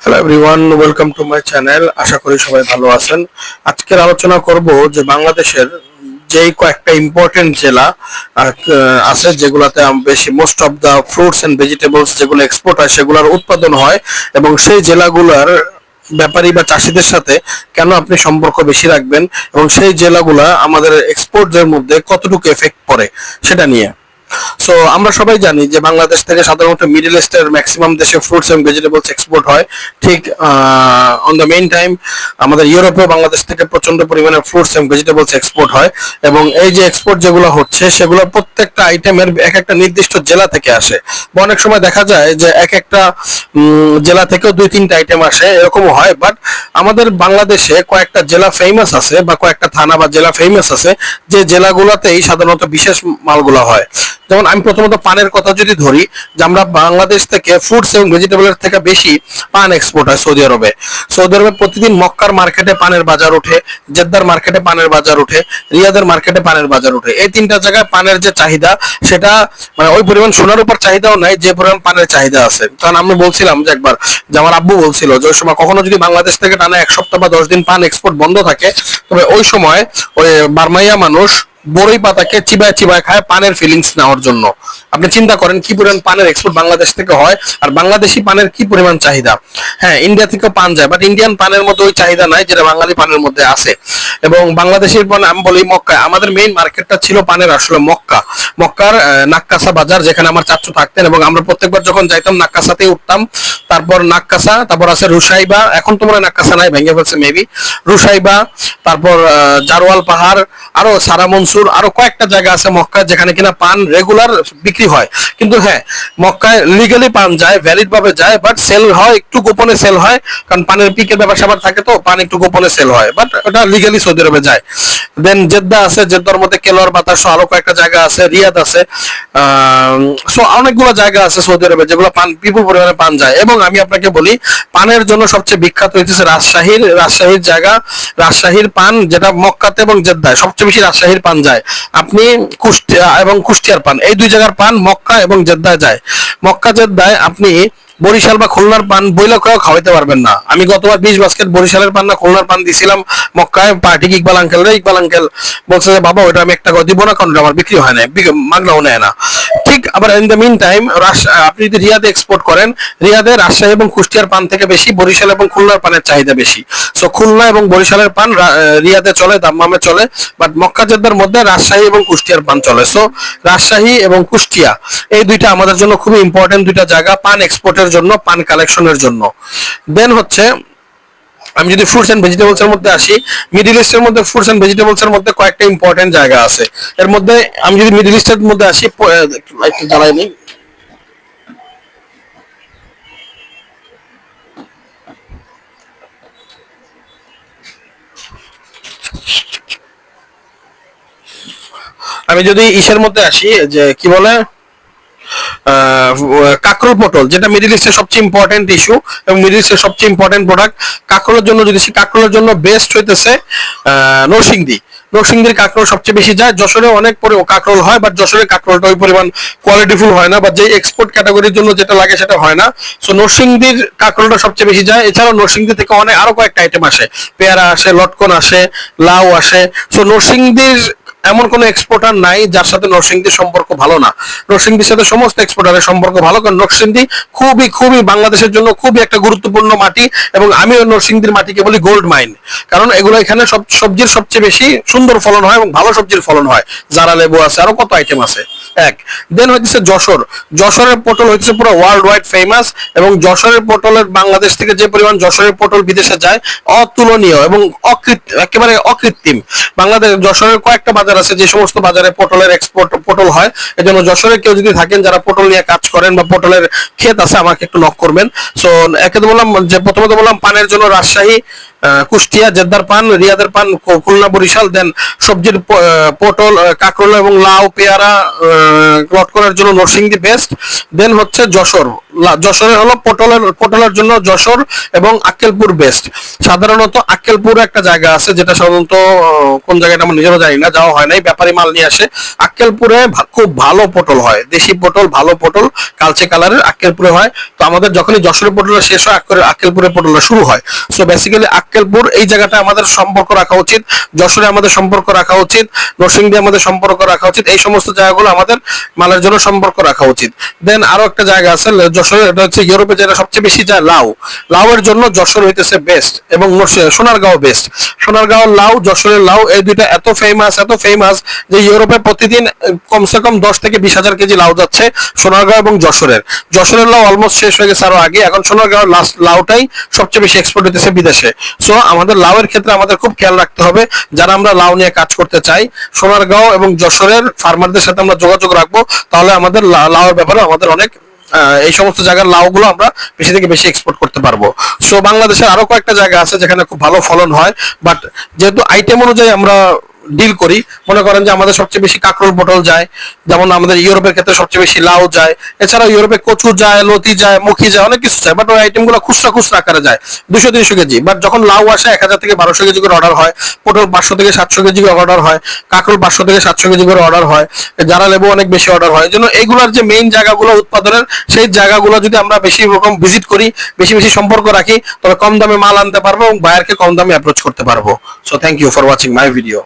Hello everyone welcome to my channel আশা করি সবাই ভালো আছেন। আজকের আলোচনা করব যে বাংলাদেশের যেই কয়েকটা ইম্পর্টেন্ট জেলা আছে যেগুলোতে বেশি most of the fruits and vegetables যেগুলো এক্সপোর্ট হয়, সেগুলোর উৎপাদন হয় এবং সেই জেলাগুলোর ব্যাপারী বা চাষিদের সাথে কেন আপনি সম্পর্ক বেশি রাখবেন এবং সেই জেলাগুলা আমাদের এক্সপোর্টের মধ্যে কতটুকু এফেক্ট পড়ে, সেটা নিয়ে। সো আমরা সবাই জানি যে বাংলাদেশ থেকে সাধারণত মিডল ইস্টের ম্যাক্সিমাম দেশে ফ্রুটস এন্ড ভেজিটেবলস এক্সপোর্ট হয়। ঠিক অন দ্য মেইন টাইম আমাদের ইউরোপেও বাংলাদেশ থেকে প্রচণ্ড পরিমাণে ফ্রুটস এন্ড ভেজিটেবলস এক্সপোর্ট হয় এবং এই যে এক্সপোর্ট যেগুলো হচ্ছে, সেগুলো প্রত্যেকটা আইটেমের এক একটা নির্দিষ্ট জেলা থেকে আসে। বা অনেক সময় দেখা যায় যে এক একটা জেলা থেকেও দুই তিনটা আইটেম আসে, এরকমও হয়। বাট আমাদের বাংলাদেশে কয়েকটা জেলা ফেমাস আছে বা কয়েকটা থানা বা জেলা ফেমাস আছে, যে জেলাগুলোতেই সাধারণত বিশেষ মালগুলো হয়। যেমন আমি প্রথমত পানের কথা যদি ধরি, যে আমরা বাংলাদেশ থেকে ফ্রুটস এবং ভেজিটেবলের থেকে বেশি পান এক্সপোর্ট হয় সৌদি আরবে। সৌদি আরবে প্রতিদিন মক্কার মার্কেটে পানের বাজার ওঠে, জেদ্দার মার্কেটে পানের বাজার ওঠে, রিয়াদের মার্কেটে পানের বাজার ওঠে। এই তিনটা জায়গায় পানের যে চাহিদা, সেটা মানে ওই পরিমাণ সোনার উপর চাহিদাও নাই, যে পরিমাণ পানের চাহিদা আছে। কারণ আমি বলছিলাম যে একবার, যে আমার আব্বু বলছিল যে ওই সময় কখনো যদি বাংলাদেশ থেকে টানা এক সপ্তাহ বা দশ দিন পান এক্সপোর্ট বন্ধ থাকে, তবে ওই সময় ওই বার্মাইয়া মানুষ বড়ই পাতাকে চিবায় চিবায় খায় পানের ফিলিংস নেওয়ার জন্য। আপনি চিন্তা করেন কি পরিমাণ পানের এক্সপোর্ট বাংলাদেশ থেকে হয় আর বাংলাদেশি পানের কি পরিমাণ চাহিদা? হ্যাঁ ইন্ডিয়া থেকে পান যায় বাট ইন্ডিয়ান পানের মধ্যে ওই চাহিদা নাই যেটা বাঙালি পানের মধ্যে আছে। এবং বাংলাদেশের পান, আমি বলি মক্কা, আমাদের মেইন মার্কেটটা ছিল পানের আসলে মক্কা। মক্কার নাক্কাসা বাজার যেখানে আমার চাচু থাকতেন এবং আমরা প্রত্যেকবার যখন যাইতাম নাক্কাসাতে উঠতাম, তারপর নাক্কাসা তারপর আছে রুসাইবা এখন তো মনে হয় নাক্কাসা নাই, ভেঙে ফেলছে মেবি রুসাইবা তারপর জারোয়াল পাহাড়, আরও সারা মনসুর, আরও কয়েকটা জায়গা আছে মক্কা যেখানে কিনা পান রেগুলার বিক্রি হয়। কিন্তু হ্যাঁ মক্কায় লিগালি পান যায় ভ্যালিড ভাবে যায় বাট সেল হয়, একটু গোপনে সেল হয়, কারণ পানের পিকের ব্যাপার স্যাপার থাকে তো, পান একটু গোপনে সেল হয় বাট ওটা লিগালি সৌদি আরবে যায়। দেন জেদ্দা আছে, জেদ্দার মধ্যে কেলোয়ার বাতাস আরও কয়েকটা জায়গা আছে, রিয়াদ আছে সো অনেকগুলো জায়গা আছে সৌদি আরবে যেগুলো পান, বিপুল পরিমাণে পান যায়। এবং আমি আপনাকে বলি, পানের জন্য সবচেয়ে বিখ্যাত হইতেছে রাজশাহীর রাজশাহীর জায়গা, রাজশাহীর পান যেটা মক্কাতে এবং জেদ্দায় সবচেয়ে বেশি রাজশাহীর পান যায়। আপনি কুষ্টিয়া এবং কুষ্টিয়ার পান, এই দুই জায়গার পান মক্কা এবং জেদ্দায় যায়। মক্কা জেদ্দায় আপনি বরিশাল বা খুলনার পান বইলা কেউ খাওয়াইতে পারবেন না। আমি গতবার বিশ বাস্কেট বরিশালের পান না, খুলনার পান দিছিলাম মক্কায়। পার্টি ইকবাল আঙ্কেল রে? ইকবাল আঙ্কেল বলছে যে, বাবা ওটা আমি একটা দিব না, কারণ আমার বিক্রি হয় না মাগনাও নেয় না। ঠিক, আবার ইন দ্য মিন টাইম আপনি যদি রিয়াদে এক্সপোর্ট করেন, রিয়াদে রাজশাহী এবং কুষ্টিয়ার পান থেকে বেশি, বরিশাল এবং খুলনার পানের চাহিদা বেশি। সো খুলনা এবং বরিশালের পান রিয়াদে চলে, দাম্মামে চলে বাট মক্কা জেদ্দার মধ্যে রাজশাহী এবং কুষ্টিয়ার পান চলে। সো রাজশাহী এবং কুষ্টিয়া, এই দুইটা আমাদের জন্য খুবই ইম্পর্টেন্ট দুইটা জায়গা। পান এক্সপোর্টের জন্য, পান কালেকশনের জন্য। দেন হচ্ছে, আমি যদি ফ্রুটস মধ্যে আসি মিডিল ইস্টের মধ্যে ফ্রুটস মধ্যে কয়েকটা ইম্পর্টেন্ট জায়গা আছে। এর মধ্যে আমি যদি মিডিল ইস্টের মধ্যে আসি একটু নিই। আমি যদি ইসের মধ্যে আসি, যে কি বলে? কাকরোল পটল, যেটা মিডিল ইস্টের সবচেয়ে ইম্পর্টেন্ট ইস্যু এবং মিডিল ইস্টের সবচেয়ে ইম্পর্টেন্ট প্রোডাক্ট কাকরোলের জন্য যদি কাকরোলের জন্য বেস্ট হইতেছে নরসিংদী। নরসিংদীর কাকরোল সবচেয়ে বেশি যায়, যশোরে অনেক পরে কাকরোল হয় বাট যশোরের কাকরোলটা ওই পরিমাণ কোয়ালিটিফুল হয় না বা যে এক্সপোর্ট ক্যাটাগরির জন্য যেটা লাগে সেটা হয় না। সো নরসিংদীর কাকরোলটা সবচেয়ে বেশি যায়। এছাড়াও নরসিংদী থেকে অনেক আরও কয়েকটা আইটেম আসে। পেয়ারা আসে, লটকন আসে, লাউ আসে। সো নরসিংদীর এমন কোনো এক্সপোর্টার নাই যার সাথে নরসিংদীর সম্পর্ক ভালো না। নরসিংদীর সাথে সমস্ত এক্সপোর্টারের সম্পর্ক ভালো, কারণ নরসিংদী খুবই খুবই বাংলাদেশের জন্য খুবই একটা গুরুত্বপূর্ণ মাটি এবং আমি ওই নরসিংদীর মাটিকে বলি গোল্ড মাইন কারণ এগুলো এখানে সব, সবজির সবচেয়ে বেশি সুন্দর ফলন হয় এবং ভালো সবজির ফলন হয়। জারা লেবু আছে, আরও কত আইটেম আছে? এক। দেন হচ্ছে যশোর। যশোরের পটল হচ্ছে পুরো ওয়ার্ল্ড ওয়াইড ফেমাস এবং যশোরের পটলের বাংলাদেশ থেকে যে পরিমাণ যশোরের পটল বিদেশে যায়, অতুলনীয় এবং অকৃত, একেবারে অকৃত্রিম। বাংলাদেশ, যশোরের কয়েকটা বাজার আছে, যে সমস্ত বাজারে পটলের এক্সপোর্ট পটল হয়, এজন্য যশোরে কেউ যদি থাকেন, যারা পটল নিয়ে কাজ করেন বা পটলের ক্ষেত আছে, আমাকে একটু নক করবেন। সো একে বললাম, যে প্রথমত বললাম, পানের জন্য রাজশাহী কুষ্টিয়া, জেদ্দার পান, রিয়াদের পান খুলনা বরিশাল, দেন সবজির পটল কাঁকরোল এবং লাউ, পেয়ারা লট করার জন্য নরসিংদী বেস্ট দেন হচ্ছে যশোর। যশোরে হলো পটলের পটলের জন্য যশোর এবং আক্কেলপুর বেস্ট সাধারণত আক্কেলপুর একটা জায়গা আছে, যেটা সাধারণত কোন জায়গাটা আমরা নিজেরও জানি না, যাওয়া হয় নাই, ব্যাপারী মাল নিয়ে আসে। আক্কেলপুরে খুব ভালো পটল হয়, দেশি পটল, ভালো পটল, কালচে কালারের আক্কেলপুরে হয়। তো আমাদের যখনই যশোরের পটলটা শেষ হয়, আক্কেল- আক্কেলপুরের পটলটা শুরু হয়। সো বেসিক্যালি আক্কেলপুর এই জায়গাটা আমাদের সম্পর্ক রাখা উচিত। যশোরে আমাদের সম্পর্ক রাখা উচিত। নরসিংদী আমাদের সম্পর্ক রাখা উচিত। এই সমস্ত জায়গাগুলো আমাদের মালের জন্য সম্পর্ক রাখা উচিত। দেন আরও একটা জায়গা আছে যশোরে, এটা হচ্ছে ইউরোপে যেটা সবচেয়ে বেশি যায় লাউ। লাউয়ের জন্য যশোর হইতেছে বেস্ট এবং সোনারগাঁও বেস্ট সোনারগাঁও, লাউ, যশোরের লাউ, এই দুইটা এত ফেমাস এত ফেমাস যে ইউরোপে প্রতিদিন কমসে কম দশ থেকে বিশ হাজার কেজি লাউ যাচ্ছে সোনারগাঁও এবং যশোরের। যশোরের লাউ অলমোস্ট শেষ হয়ে গেছে আরও আগে। এখন সোনারগাঁও লাস্ট লাউটাই সবচেয়ে বেশি এক্সপোর্ট হইতেছে বিদেশে। সো আমাদের লাউয়ের ক্ষেত্রে আমাদের খুব খেয়াল রাখতে হবে, যারা আমরা লাউ নিয়ে কাজ করতে চাই, সোনারগাঁও এবং যশোরের ফার্মারদের সাথে আমরা যোগাযোগ রাখব, তাহলে আমাদের লাউয়ের ব্যাপারে আমাদের অনেক এই সমস্ত জায়গার লাউগুলো আমরা বেশি থেকে বেশি এক্সপোর্ট করতে পারব। সো বাংলাদেশের আরও কয়েকটা জায়গা আছে যেখানে খুব ভালো ফলন হয় বাট যেহেতু আইটেম অনুযায়ী আমরা ডিল করি। মনে করেন যে আমাদের সবচেয়ে বেশি কাঁকরোল পটল যায়, যেমন আমাদের ইউরোপের ক্ষেত্রে সবচেয়ে বেশি লাউ যায়, এছাড়াও ইউরোপে কচু যায়, লতি যায়, মুখি যায়, অনেক কিছু যায় বাট ওই আইটেমগুলো খুচরা খুচরা আকারে যায়, দুশো, তিনশো কেজি। বাট যখন লাউ আসে, এক হাজার থেকে বারোশো কেজি করে অর্ডার হয়, পটল পাঁচশো থেকে সাতশো কেজি করে অর্ডার হয়, কাঁকরোল পাঁচশো থেকে সাতশো কেজি করে অর্ডার হয়, যারা লেবু অনেক বেশি অর্ডার হয় জন্য এইগুলোর যে মেইন জায়গাগুলো উৎপাদনের, সেই জায়গাগুলো যদি আমরা বেশি রকম ভিজিট করি, বেশি বেশি সম্পর্ক রাখি, তবে কম দামে মাল আনতে পারব এবং বায়ারকে কম দামে অ্যাপ্রোচ করতে পারব। So thank you for watching my video